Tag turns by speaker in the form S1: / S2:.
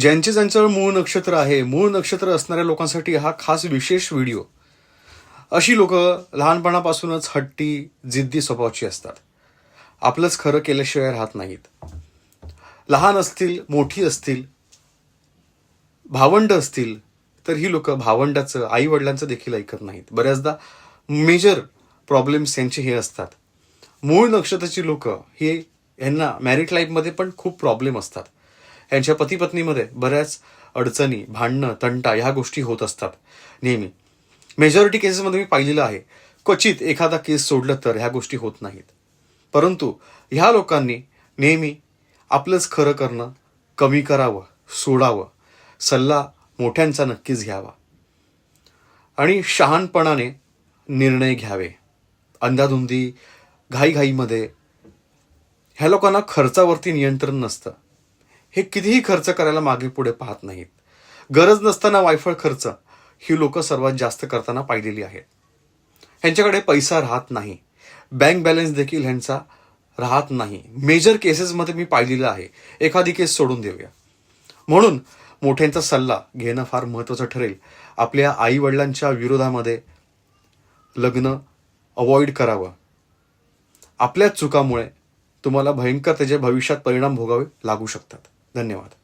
S1: ज्यांचे ज्यांच्यावर मूळ नक्षत्र आहे मूळ नक्षत्र असणाऱ्या लोकांसाठी हा खास विशेष व्हिडिओ. अशी लोक लहानपणापासूनच हट्टी जिद्दी स्वभावाची असतात. आपलंच खरं केल्याशिवाय राहत नाहीत. लहान असतील मोठी असतील भावंड असतील तर ही लोक भावंडाचं आई वडिलांचं देखील ऐकत नाहीत. बऱ्याचदा मेजर प्रॉब्लेम्स यांचे हे असतात. मूळ नक्षत्राची लोक हे यांना मॅरिट लाईफमध्ये पण खूप प्रॉब्लेम असतात. यांच्या पतीपत्नीमध्ये बऱ्याच अडचणी भांडणं तंटा ह्या गोष्टी होत असतात नेहमी. मेजॉरिटी केसेसमध्ये मी पाहिलेलं आहे. क्वचित एखादा केस सोडलं तर ह्या गोष्टी होत नाहीत. परंतु ह्या लोकांनी नेहमी आपलंच खरं करणं कमी करावं सोडावं सल्ला मोठ्यांचा नक्कीच घ्यावा. आणि शहाणपणाने निर्णय घ्यावे. अंधाधुंदी घाईघाईमध्ये ह्या लोकांना खर्चावरती नियंत्रण नसतं. हे कितीही खर्च करायला मागे पुढे पाहत नाहीत. गरज नसताना वायफळ खर्च ही लोक सर्वात जास्त करताना पाहिलेली आहेत. ह्यांच्याकडे पैसा राहत नाही. बँक बॅलन्स देखील ह्यांचा राहत नाही. मेजर केसेसमध्ये मी पाहिलेलं आहे. एखादी केस सोडून देऊया. म्हणून मोठ्यांचा सल्ला घेणं फार महत्त्वाचं ठरेल. आपल्या आईवडिलांच्या विरोधामध्ये लग्न अवॉइड करावं. आपल्याच चुकामुळे तुम्हाला भयंकर त्याचे भविष्यात परिणाम भोगावे लागू शकतात. धन्यवाद.